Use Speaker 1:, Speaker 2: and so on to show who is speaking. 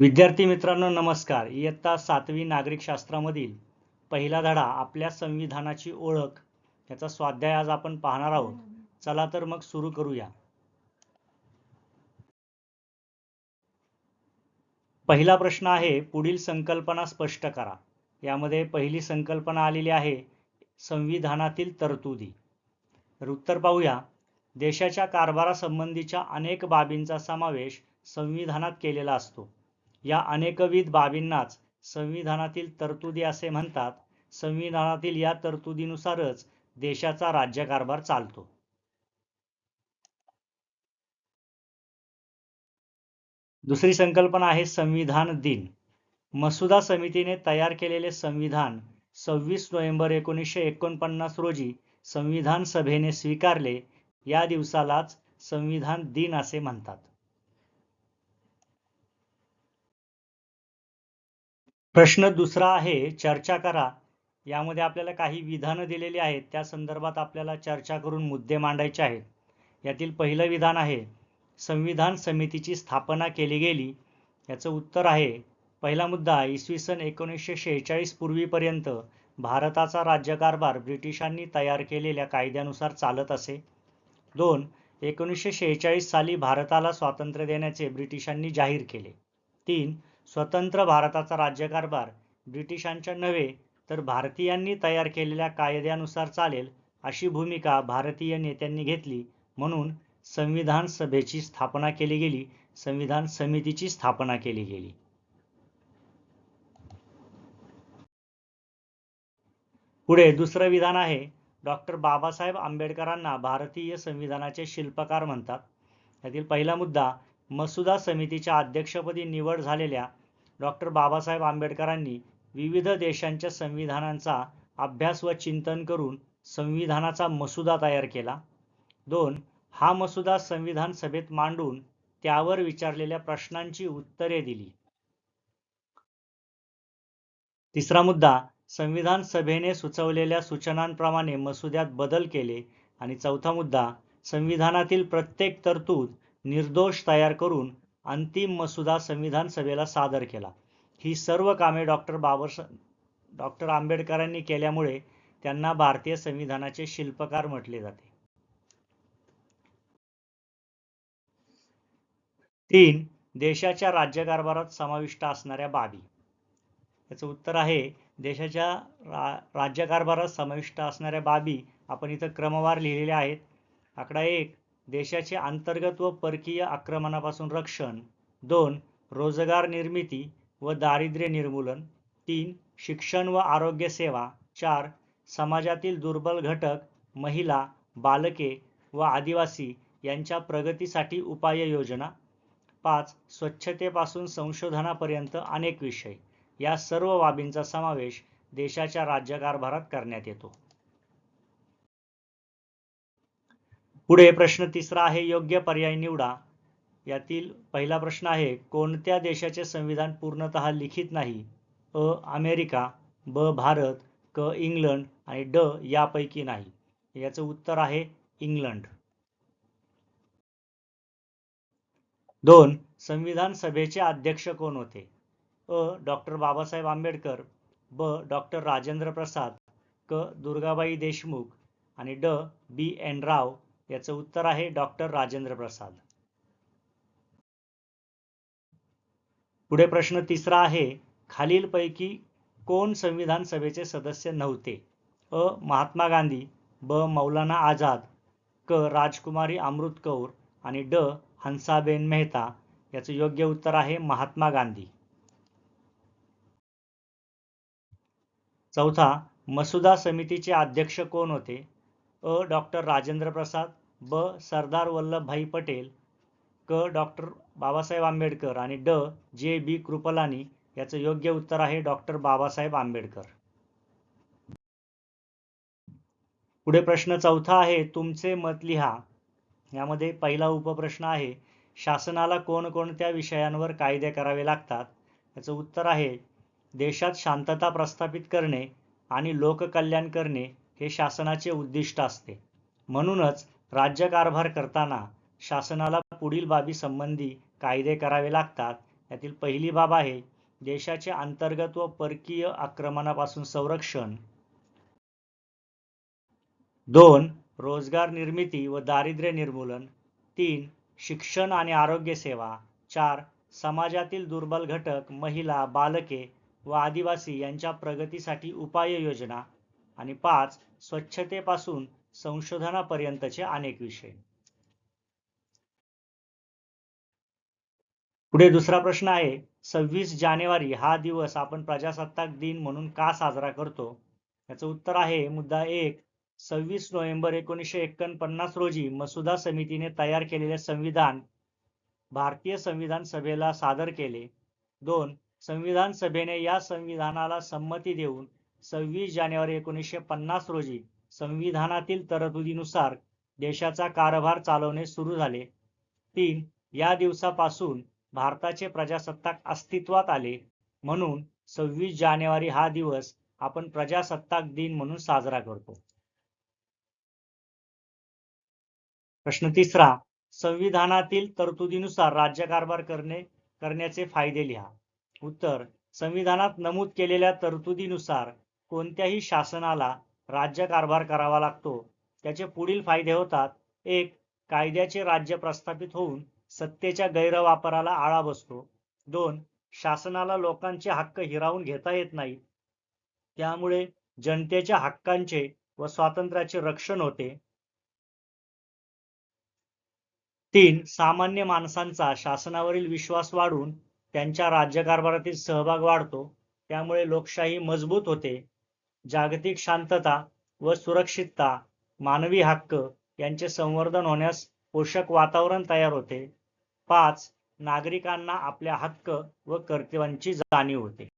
Speaker 1: विद्यार्थी मित्रांनो नमस्कार. इयत्ता सातवी नागरिक शास्त्रामधील पहिला धडा आपल्या संविधानाची ओळख याचा स्वाध्याय आज आपण पाहणार आहोत. चला तर मग सुरू करूया. पहिला प्रश्न आहे पुढील संकल्पना स्पष्ट करा. यामध्ये पहिली संकल्पना आलेली आहे संविधानातील तरतुदी. तर उत्तर पाहूया. देशाच्या कारभारासंबंधीच्या अनेक बाबींचा समावेश संविधानात केलेला असतो. या अनेकविध बाबींनाच संविधानातील तरतुदी असे म्हणतात. संविधानातील या तरतुदीनुसारच देशाचा राज्यकारभार चालतो. दुसरी संकल्पना आहे संविधान दिन. मसुदा समितीने तयार केलेले संविधान सव्वीस नोव्हेंबर एकोणीसशे एकोणपन्नास रोजी संविधान सभेने स्वीकारले. या दिवसालाच संविधान दिन असे म्हणतात. प्रश्न दुसरा आहे चर्चा करा. यामध्ये आपल्याला काही विधानं दिलेली आहेत त्या संदर्भात आपल्याला चर्चा करून मुद्दे मांडायचे आहेत. यातील पहिलं विधान आहे संविधान समितीची स्थापना केली गेली. याचं उत्तर आहे पहिला मुद्दा इसवी सन एकोणीसशे शेहेचाळीस पूर्वीपर्यंत भारताचा राज्यकारभार ब्रिटिशांनी तयार केलेल्या कायद्यानुसार चालत असे. दोन एकोणीसशे शेहेचाळीस साली भारताला स्वातंत्र्य देण्याचे ब्रिटिशांनी जाहीर केले. तीन स्वतंत्र भारताचा राज्यकारभार ब्रिटिशांच्या नव्हे तर भारतीयांनी तयार केलेल्या कायद्यानुसार चालेल अशी भूमिका भारतीय नेत्यांनी घेतली म्हणून संविधान सभेची स्थापना केली गेली संविधान समितीची स्थापना केली गेली. पुढे दुसरं विधान आहे डॉक्टर बाबासाहेब आंबेडकरांना भारतीय संविधानाचे शिल्पकार म्हणतात. यातील पहिला मुद्दा मसुदा समितीच्या अध्यक्षपदी निवड झालेल्या डॉक्टर बाबासाहेब आंबेडकरांनी विविध देशांच्या संविधानांचा अभ्यास व चिंतन करून संविधानाचा मसुदा तयार केला. दोन हा मसुदा संविधान सभेत मांडून त्यावर विचारलेल्या प्रश्नांची उत्तरे दिली. तिसरा मुद्दा संविधान सभेने सुचवलेल्या सूचनांप्रमाणे मसुद्यात बदल केले. आणि चौथा मुद्दा संविधानातील प्रत्येक तरतूद निर्दोष तयार करून अंतिम मसुदा संविधान सभेला सादर केला. ही सर्व कामे डॉक्टर बाबर डॉक्टर आंबेडकरांनी केल्यामुळे त्यांना भारतीय संविधानाचे शिल्पकार म्हटले जाते. तीन देशाच्या राज्यकारभारात समाविष्ट असणाऱ्या बाबी. याचं उत्तर आहे देशाच्या रा राज्यकारभारात समाविष्ट असणाऱ्या बाबी आपण इथं क्रमवार लिहिलेल्या आहेत. आकडा एक देशाचे अंतर्गत व परकीय आक्रमणापासून रक्षण. दोन रोजगार निर्मिती व दारिद्र्य निर्मूलन. तीन शिक्षण व आरोग्य सेवा. चार समाजातील दुर्बल घटक महिला बालके व आदिवासी यांच्या प्रगतीसाठी उपाययोजना पाच स्वच्छतेपासून संशोधनापर्यंत अनेक विषय. या सर्व बाबींचा समावेश देशाच्या राज्यकारभारात करण्यात येतो. पुढे प्रश्न तिसरा आहे योग्य पर्याय निवडा. यातील पहिला प्रश्न आहे कोणत्या देशाचे संविधान पूर्णतः लिखित नाही? अ अमेरिका ब भारत क इंग्लंड आणि ड यापैकी नाही. याचं उत्तर आहे इंग्लंड. दोन संविधान सभेचे अध्यक्ष कोण होते? अ डॉक्टर बाबासाहेब आंबेडकर ब डॉक्टर राजेंद्र प्रसाद क दुर्गाबाई देशमुख आणि ड बी एन राव याचं उत्तर आहे डॉक्टर राजेंद्र प्रसाद. पुढे प्रश्न तिसरा आहे खालीलपैकी कोण संविधान सभेचे सदस्य नव्हते? अ. महात्मा गांधी ब. मौलाना आझाद क. राजकुमारी अमृत कौर आणि ड. हंसाबेन मेहता याचं योग्य उत्तर आहे महात्मा गांधी. चौथा मसुदा समितीचे अध्यक्ष कोण होते? अ डॉक्टर राजेंद्र प्रसाद ब सरदार वल्लभभाई पटेल क डॉक्टर बाबासाहेब आंबेडकर आणि ड जे बी कृपलानी याचं योग्य उत्तर आहे डॉक्टर बाबासाहेब आंबेडकर. पुढे प्रश्न चौथा आहे तुमचे मत लिहा. यामध्ये पहिला उपप्रश्न आहे शासनाला कोणकोणत्या विषयांवर कायदे करावे लागतात? याचं उत्तर आहे देशात शांतता प्रस्थापित करणे आणि लोककल्याण करणे हे शासनाचे उद्दिष्ट असते. म्हणूनच राज्यकारभार करताना शासनाला पुढील बाबी संबंधी कायदे करावे लागतात. यातील पहिली बाब आहे देशाचे अंतर्गत व परकीय आक्रमणापासून संरक्षण. दोन रोजगार निर्मिती व दारिद्र्य निर्मूलन. तीन शिक्षण आणि आरोग्य सेवा. चार समाजातील दुर्बल घटक महिला बालके व आदिवासी यांच्या प्रगतीसाठी उपाययोजना. आणि पाच स्वच्छतेपासून संशोधनापर्यंतचे अनेक विषय. पुढे दुसरा प्रश्न आहे सव्वीस जानेवारी हा दिवस आपण प्रजासत्ताक दिन म्हणून का साजरा करतो? याचं उत्तर आहे मुद्दा एक सव्वीस नोव्हेंबर एकोणीसशे एकोणपन्नास रोजी मसुदा समितीने तयार केलेले संविधान भारतीय संविधान सभेला सादर केले. दोन संविधान सभेने या संविधानाला संमती देऊन सव्वीस जानेवारी एकोणीसशे पन्नास रोजी संविधानातील तरतुदीनुसार देशाचा कारभार चालवणे सुरू झाले. तीन या दिवसापासून भारताचे प्रजासत्ताक अस्तित्वात आले म्हणून सव्वीस जानेवारी हा दिवस आपण प्रजासत्ताक दिन म्हणून साजरा करतो. प्रश्न तिसरा संविधानातील तरतुदीनुसार राज्यकारभार करणे करण्याचे फायदे लिहा. उत्तर संविधानात नमूद केलेल्या तरतुदीनुसार कोणत्याही शासनाला राज्यकारभार करावा लागतो. त्याचे पुढील फायदे होतात. एक कायद्याचे राज्य प्रस्थापित होऊन सत्तेच्या गैरवापराला आळा बसतो. दोन शासनाला लोकांचे हक्क हिरावून घेता येत नाही. त्यामुळे जनतेच्या हक्कांचे व स्वातंत्र्याचे रक्षण होते. तीन सामान्य माणसांचा शासनावरील विश्वास वाढून त्यांच्या राज्यकारभारातील सहभाग वाढतो. त्यामुळे लोकशाही मजबूत होते. जागतिक शांतता व सुरक्षितता मानवी हक्क यांचे संवर्धन होण्यास पोषक वातावरण तयार होते. पाच नागरिकांना आपल्या हक्क व कर्तव्यांची जाणीव होते.